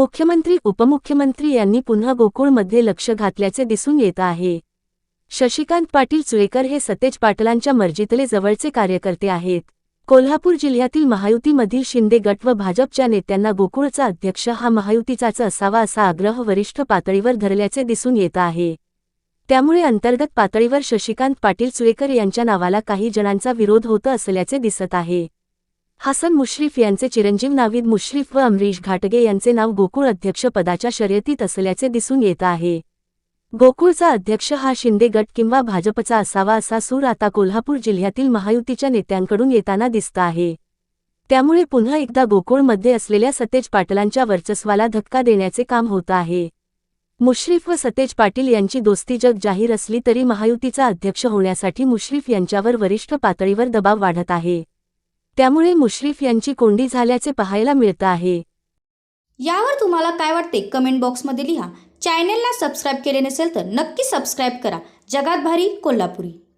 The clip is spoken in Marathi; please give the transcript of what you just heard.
मुख्यमंत्री उपमुख्यमंत्री यांनी पुन्हा गोकुळमध्ये लक्ष घातल्याचे दिसून येत आहे. शशिकांत पाटील चुळेकर हे सतेज पाटलांच्या मर्जीतले जवळचे कार्यकर्ते आहेत. कोल्हापूर जिल्ह्यातील महायुतीमधील शिंदे गट व भाजपच्या नेत्यांना गोकुळचा अध्यक्ष हा महायुतीचाच असावा असा आग्रह वरिष्ठ पातळीवर धरल्याचे दिसून येत आहे. त्यामुळे अंतर्गत पातळीवर शशिकांत पाटील चुळेकर यांच्या नावाला काही जणांचा विरोध होत असल्याचे दिसत आहे. हसन मुश्रीफ यांचे चिरंजीव नावीद मुश्रीफ व अमरीश घाटगे यांचे नाव गोकुळ अध्यक्षपदाच्या शर्यतीत असल्याचे दिसून येत आहे. गोकुळचा अध्यक्ष हा शिंदे गट किंवा भाजपचा असावा असा सूर आता कोल्हापूर जिल्ह्यातील महायुतीच्या नेत्यांकडून येताना दिसत आहे. त्यामुळे पुन्हा एकदा गोकुळमध्ये असलेल्या सतेज पाटलांच्या वर्चस्वाला धक्का देण्याचे काम होत आहे. मुश्रीफ व सतेज पाटील यांची दोस्ती जग जाहीर असली तरी महायुतीचा अध्यक्ष होण्यासाठी मुश्रीफ यांच्यावर वरिष्ठ पातळीवर दबाव वाढत आहे. त्यामुळे मुश्रीफ यांची कोंडी झाल्याचे पाहायला मिळतं आहे. यावर तुम्हाला काय वाटते कमेंट बॉक्समध्ये लिहा. चॅनेलला सबस्क्राईब केले नसेल तर नक्की सबस्क्राईब करा. जगात भारी कोल्हापुरी.